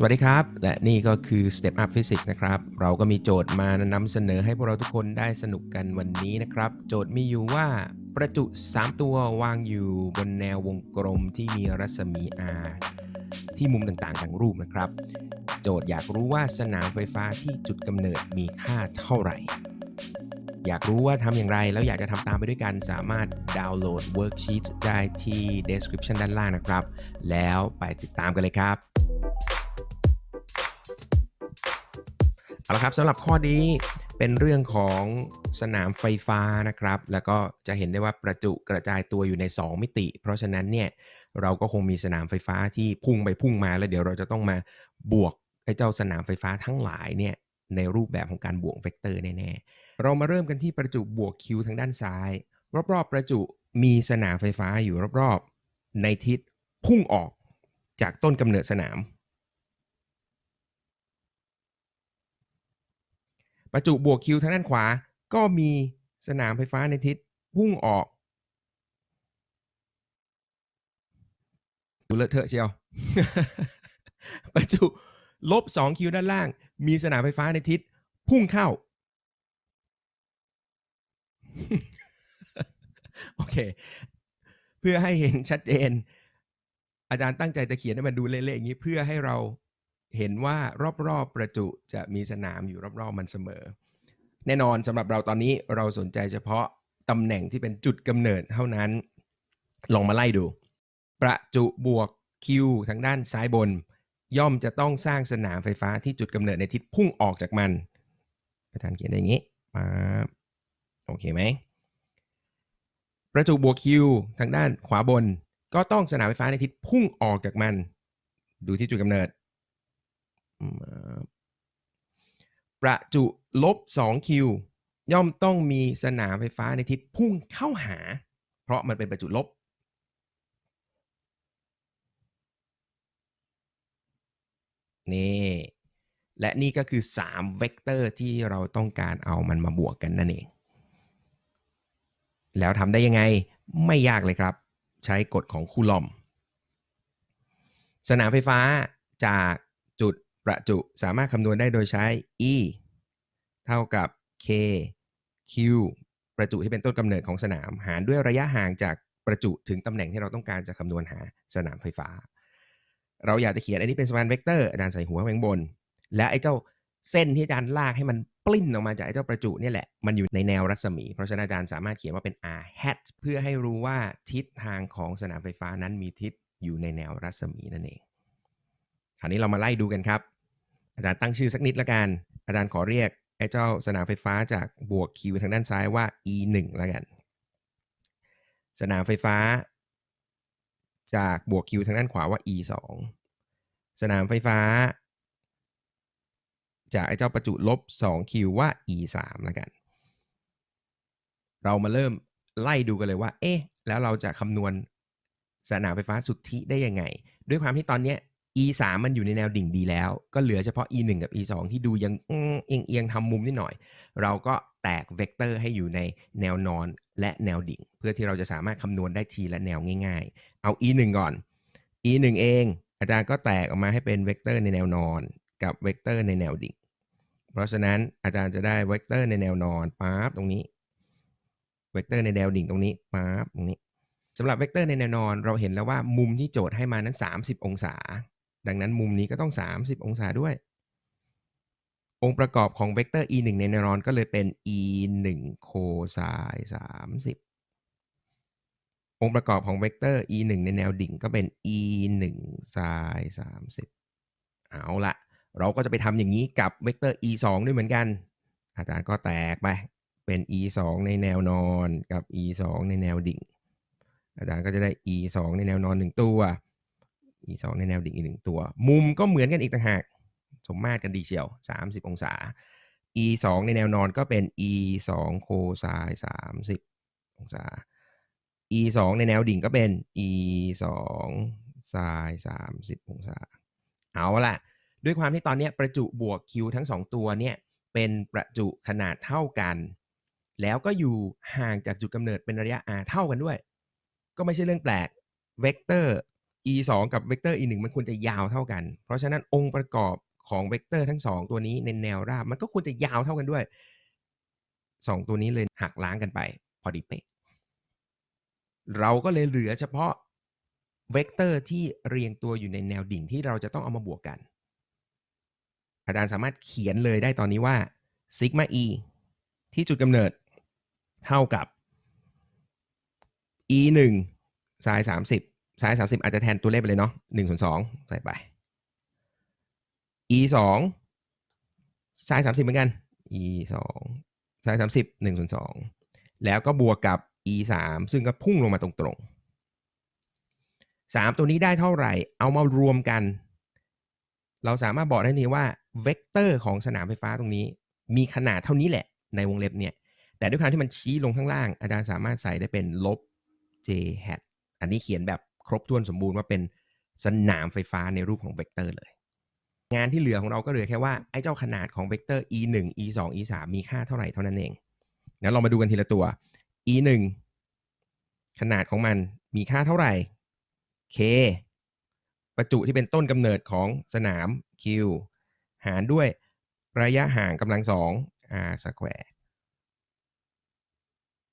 สวัสดีครับ และนี่ก็คือ Step Up Physics นะครับ เราก็มีโจทย์มานำเสนอให้พวกเราทุกคนได้สนุกกันวันนี้นะครับ โจทย์มีอยู่ว่าประจุ 3 ตัววางอยู่บนแนววงกลมที่มีรัศมี r ที่มุมต่างๆทางรูปนะครับ โจทย์อยากรู้ว่าสนามไฟฟ้าที่จุดกำเนิดมีค่าเท่าไหร่ อยากรู้ว่าทำอย่างไรแล้วอยากจะทำตามไปด้วยกันสามารถดาวน์โหลด worksheet ได้ที่ description ด้านล่างนะครับ แล้วไปติดตามกันเลยครับ เอาละครับสำหรับข้อนี้เป็นเรื่องของสนามไฟฟ้านะครับ แล้วก็จะเห็นได้ว่าประจุกระจายตัวอยู่ใน 2 มิติ เพราะฉะนั้นเนี่ยเราก็คงมีสนามไฟฟ้าที่พุ่งไปพุ่งมาแล้วเดี๋ยวเราจะต้องมาบวกไอ้เจ้าสนามไฟฟ้าทั้งหลายเนี่ยในรูปแบบของการบวกเวกเตอร์แน่ๆเรามาเริ่มกันที่ประจุบวก q ทางด้านซ้าย รอบๆ ประจุมีสนามไฟฟ้าอยู่รอบๆ ในทิศพุ่งออกจากต้นกำเนิดสนาม ประจุบวกคิวทางด้านขวา ก็มีสนามไฟฟ้าในทิศพุ่งออกดูเลอะเทอะเชียว ประจุลบ2คิวด้านล่าง มีสนามไฟฟ้าในทิศพุ่งเข้า โอเค เพื่อให้เห็นชัดเจน อาจารย์ตั้งใจจะเขียนให้มันดูเละๆอย่างนี้ เพื่อให้เรา เห็นว่ารอบๆประจุจะมีสนามอยู่รอบๆมันเสมอ แน่นอนสำหรับเราตอนนี้เราสนใจเฉพาะตำแหน่งที่เป็นจุดกำเนิดเท่านั้น ลองมาไล่ดู ประจุบวก Q ทางด้านซ้ายบน ย่อมจะต้องสร้างสนามไฟฟ้าที่จุดกำเนิดในทิศพุ่งออกจากมันอาจารย์เขียนได้อย่างนี้ป๊าบโอเคไหม ประจุบวก Q ทางด้านขวาบน ก็ต้องสนามไฟฟ้าในทิศพุ่งออกจากมัน ดูที่จุดกำเนิด ประจุลบ2คิวย่อมต้องมีสนามไฟฟ้าในทิศพุ่งเข้าหา เพราะมันเป็นประจุลบ นี่และนี่ก็คือ 3 เวกเตอร์ที่เราต้องการเอามันมาบวกกันนั่นเอง แล้วทำได้ยังไงไม่ยากเลยครับ ใช้กฎของคูลอม สนามไฟฟ้าจาก ประจุสามารถคำนวณได้โดยใช้ E เท่ากับ K Q ประจุที่เป็นต้นกำเนิดของสนาม หารด้วยระยะห่างจากประจุถึงตำแหน่งที่เราต้องการจะคำนวณหาสนามไฟฟ้า เราอยากจะเขียนอันนี้เป็นสมการเวกเตอร์อาจารย์ใส่หัวไว้ข้างบน และไอ้เจ้าเส้นที่อาจารย์ลากให้มันปลิ้นออกมาจากไอ้เจ้าประจุนี่แหละ มันอยู่ในแนวรัศมี เพราะฉะนั้นอาจารย์สามารถเขียนว่าเป็น r hat เพื่อให้รู้ว่าทิศทางของสนามไฟฟ้านั้นมีทิศอยู่ในแนวรัศมีนั่นเอง คราวนี้เรามาไล่ดูกันครับ อาจารย์ตั้งชื่อสักนิดละกัน อาจารย์ขอเรียกไอ้เจ้าสนามไฟฟ้าจากบวก Q ทางด้านซ้ายว่า E 1ละกัน สนามไฟฟ้า จากบวก Q ทางด้านขวาว่า E 2สนามไฟฟ้า จากไอ้เจ้าประจุลบ 2Q ว่า E 3ละกัน เรามาเริ่มไล่ดูกันเลยว่า เอ๊ะ แล้วเราจะคำนวณสนามไฟฟ้าสุทธิได้ยังไง ด้วยความที่ตอนเนี้ ย e 3มันอยู่ในแนวดิ่งดีแล้ว ก็เหลือเฉพาะ e 1กับ e 2ที่ดูยังเอียงเอียงทำมุมนิดหน่อย เราก็แตกเวกเตอร์ให้อยู่ในแนวนอนและแนวดิ่ง เพื่อที่เราจะสามารถคำนวณได้ทีละแนวง่าย ๆ เอา e 1ก่อน e 1เอง อาจารย์ก็แตกออกมาให้เป็นเวกเตอร์ในแนวนอน กับเวกเตอร์ในแนวดิ่ง เพราะฉะนั้นอาจารย์จะได้เวกเตอร์ในแนวนอนปั๊บตรงนี้เวกเตอร์ในแนวดิ่งตรงนี้ปั๊บตรงนี้สำหรับเวกเตอร์ในแนวนอนเราเห็นแล้วว่ามุมที่โจทย์ให้มานั้น 30 องศา ดังนั้นมุมนี้ก็ต้อง 30 องศาด้วย องค์ประกอบของเวกเตอร์ e 1ในแนวนอนก็เลยเป็น e 1โคไซน์30 องค์ประกอบของเวกเตอร์ e 1ในแนวดิ่งก็เป็น e 1ไซน์30 เอาละเราก็จะไปทำอย่างนี้กับเวกเตอร์ e 2ด้วยเหมือนกัน อาจารย์ก็แตกไปเป็น e 2ในแนวนอนกับ e 2ในแนวดิ่ง อาจารย์ก็จะได้ e 2ในแนวนอน 1 ตัว e 2ในแนวดิ่งอีกหนึ่งตัว มุมก็เหมือนกันอีกต่างหาก สมมาตรกันดีเชียว 30 องศา e 2ในแนวนอนก็เป็น e 2โคไซน์30 องศา e 2ในแนวดิ่งก็เป็น e 2ไซน์30 องศา เอาละด้วยความที่ตอนนี้ประจุบวก q ทั้ง 2 ตัวเนี่ยเป็นประจุขนาดเท่ากัน แล้วก็อยู่ห่างจากจุดกำเนิดเป็นระยะ r เท่ากันด้วย ก็ไม่ใช่เรื่องแปลกเวกเตอร์ e 2กับเวกเตอร์ e 1มันควรจะยาวเท่ากัน เพราะฉะนั้นองค์ประกอบของเวกเตอร์ทั้ง 2 ตัวนี้ในแนวราบ มันก็ควรจะยาวเท่ากันด้วย 2 ตัวนี้เลยหักล้างกันไป พอดีเป๊ะเราก็เลยเหลือเฉพาะเวกเตอร์ที่เรียงตัวอยู่ในแนวดิ่งที่เราจะต้องเอามาบวกกัน อาจารย์สามารถเขียนเลยได้ตอนนี้ว่าซิกมา e ที่จุดกำเนิดเท่ากับ e 1 sin 30 sin 30อาจจะแทนตัวเลขไปเลยเนาะ1ส่วน2ใส่ไป e 2 sin 30เหมือนกัน e 2 sin 30 1ส่วน2แล้วก็บวกกับ e 3ซึ่งก็พุ่งลงมาตรงๆ3ตัวนี้ได้เท่าไหร่ เอามารวมกัน เราสามารถบอกได้นี้ว่าเวกเตอร์ของสนามไฟฟ้าตรงนี้ มีขนาดเท่านี้แหละ ในวงเล็บเนี่ย แต่ด้วยความที่มันชี้ลงข้างล่าง อาจารย์สามารถใส่ได้เป็นลบ j hat อันนี้เขียนแบบ ครบถ้วนสมบูรณ์ว่าเป็นสนามไฟฟ้าในรูปของเวกเตอร์เลย งานที่เหลือของเราก็เหลือแค่ว่าไอ้เจ้าขนาดของเวกเตอร์ e 1 e 2 e 3มีค่าเท่าไหร่เท่านั้นเองงั้นเรามาดูกันทีละตัว e 1ขนาดของมันมีค่าเท่าไหร่ k ประจุที่เป็นต้นกำเนิดของสนาม q หารด้วยระยะห่างกำลังสอง r square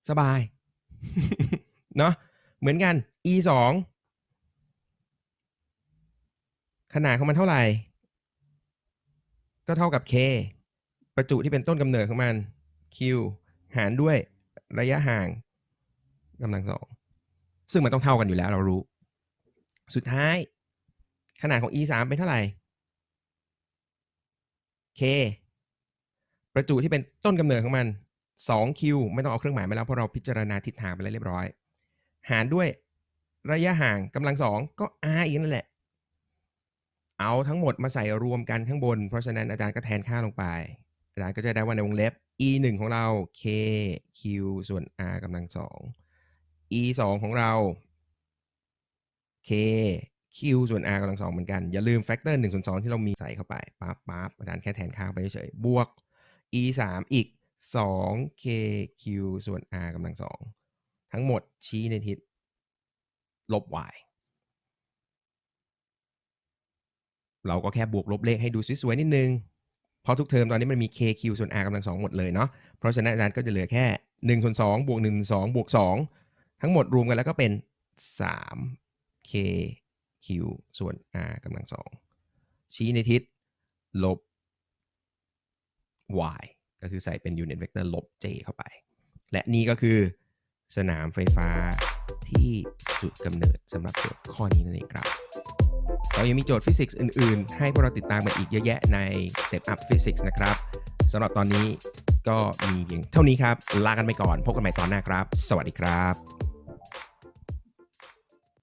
สบาย เนาะเหมือนกัน e 2 ขนาดของมันเท่าไหร่ ก็เท่ากับ k ประจุที่เป็นต้นกำเนิดของมัน q หารด้วยระยะห่างกำลังสองซึ่งมันต้องเท่ากันอยู่แล้วเรารู้ สุดท้าย ขนาดของ e 3เป็นเท่าไหร่ k ประจุที่เป็นต้นกำเนิดของมัน 2q ไม่ต้องเอาเครื่องหมายมาแล้วเพราะเราพิจารณาทิศทางไปแล้วเรียบร้อย หารด้วยระยะห่างกำลังสองก็ r อีกนั่นแหละ เอาทั้งหมดมาใส่รวมกันข้างบน เพราะฉะนั้นอาจารย์ก็แทนค่าลงไป อาจารย์ก็จะได้ว่าในวงเล็บ e 1ของเรา k q ส่วน r กำลังสอง e 2ของเรา k q ส่วน r กำลังสองเหมือนกัน อย่าลืมแฟกเตอร์1ส่วน2ที่เรามีใส่เข้าไปปั๊บปั๊บอาจารย์แค่แทนค่าไปเฉยๆบวก e 3อีก 2 k q ส่วน r กำลังสองทั้งหมดชี้ในทิศลบ y เราก็แค่บวกลบเลขให้ดูสวยๆนิดนึง เพราะทุกเทอมตอนนี้มันมี k q ส่วน r กำลังสองหมดเลยเนาะ เพราะฉะนั้นอาจารย์ก็จะเหลือแค่1ส่วน2บวก1 2บวก2ทั้งหมดรวมกันแล้วก็เป็น 3 k q ส่วน r กำลังสองชี้ในทิศลบ y ก็คือใส่เป็น unit vector ลบ j เข้าไป และนี่ก็คือ สนามไฟฟ้าที่จุดกำเนิดสำหรับโจทย์ข้อนี้นั่นเองครับเรายังมีโจทย์ฟิสิกส์อื่น ๆ ให้พวกเราติดตามกันอีกเยอะแยะใน Step Up Physics นะครับสำหรับตอนนี้ก็มีเพียงเท่านี้ครับ ลากันไปก่อน พบกันใหม่ตอนหน้าครับ สวัสดีครับ